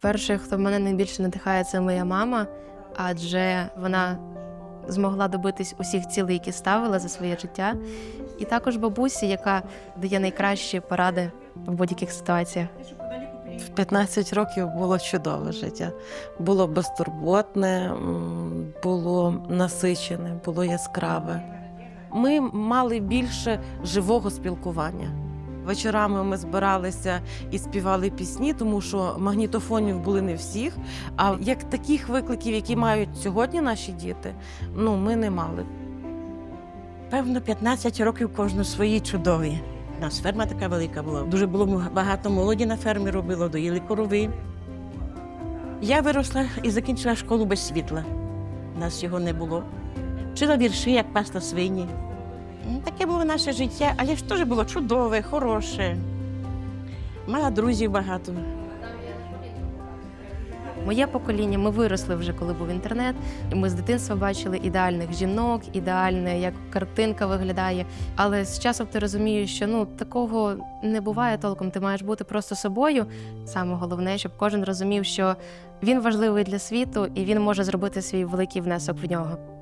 Перше, хто мене найбільше надихає, це моя мама, адже вона змогла добитись усіх цілей, які ставила за своє життя. І також бабусі, яка дає найкращі поради в будь-яких ситуаціях. В 15 років було чудове життя. Було безтурботне, було насичене, було яскраве. Ми мали більше живого спілкування. Вечорами ми збиралися і співали пісні, тому що магнітофонів були не всіх. А як таких викликів, які мають сьогодні наші діти, ну ми не мали. Певно, 15 років кожну свої чудові. У нас ферма така велика була. Дуже було багато молоді на фермі робило, доїли корови. Я виросла і закінчила школу без світла. У нас його не було. Вчила вірші, як пасла свині. Таке було наше життя, але ж теж було чудове, хороше. Мала друзів багато. Моє покоління, ми виросли вже, коли був інтернет. І ми з дитинства бачили ідеальних жінок, ідеальне, як картинка виглядає. Але з часом ти розумієш, що ну такого не буває толком. Ти маєш бути просто собою. Саме головне, щоб кожен розумів, що він важливий для світу і він може зробити свій великий внесок в нього.